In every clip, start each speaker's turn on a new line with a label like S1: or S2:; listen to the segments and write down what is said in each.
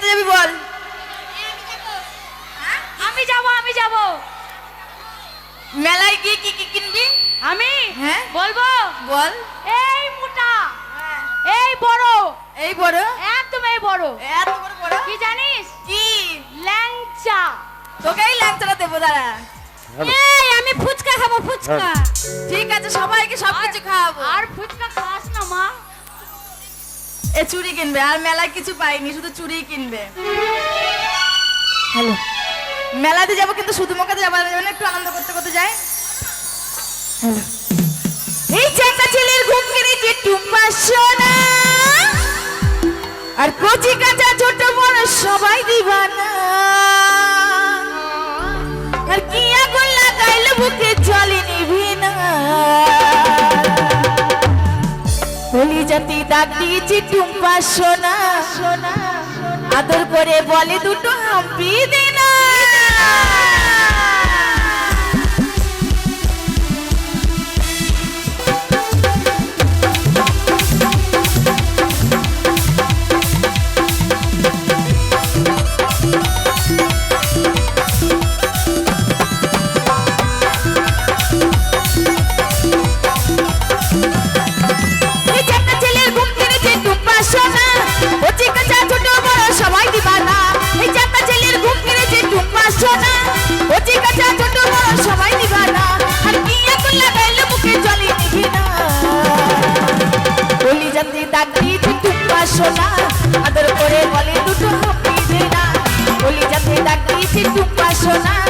S1: কোথায় যাবি বল।
S2: আমি যাব আমি যাব।
S1: মেলায় গিয়ে কি কি কিনবি?
S2: আমি?
S1: হ্যাঁ?
S2: বলব?
S1: বল।
S2: এই মোটা। এই বড়।
S1: এই বড়?
S2: একদম এই বড়।
S1: এত বড় বড়?
S2: কি জানিস?
S1: কি?
S2: ল্যাংচা।
S1: তোকেই ল্যাংচাটা দেবো দাঁড়া।
S2: এই আমি ফুচকা খাব ফুচকা।
S1: ঠিক আছে সবাইকে সব কিছু খাওয়াবো।
S2: আর
S1: এ চুড়ি কিনবে আর মেলায় কিছু পাইনি শুধু চুড়ি কিনবে। হ্যালো। মেলাতে যাব কিন্তু শুধু মোকাতে যাব না একটু আনন্দ করতে করতে যাই। হ্যালো। জাতি ডাক দিয়েছি টুম্পা সোনা। সোনা আদর করে বলে দুটো হাম্পি দে কচি কাঁচা ছোট বড় সবাই দিবানা আর কি আগুন লাগাইলে মুখে জলে নিবি না। বলি যাতে ডাক দিয়েছে টুম্পা সোনা, আদর করে বলে দুটো হাপি দে না বলি করে বলে দুটো হাঁপি দে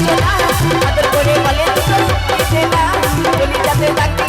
S1: ছোলা আদর করে বলে ছোলা যদি যাতে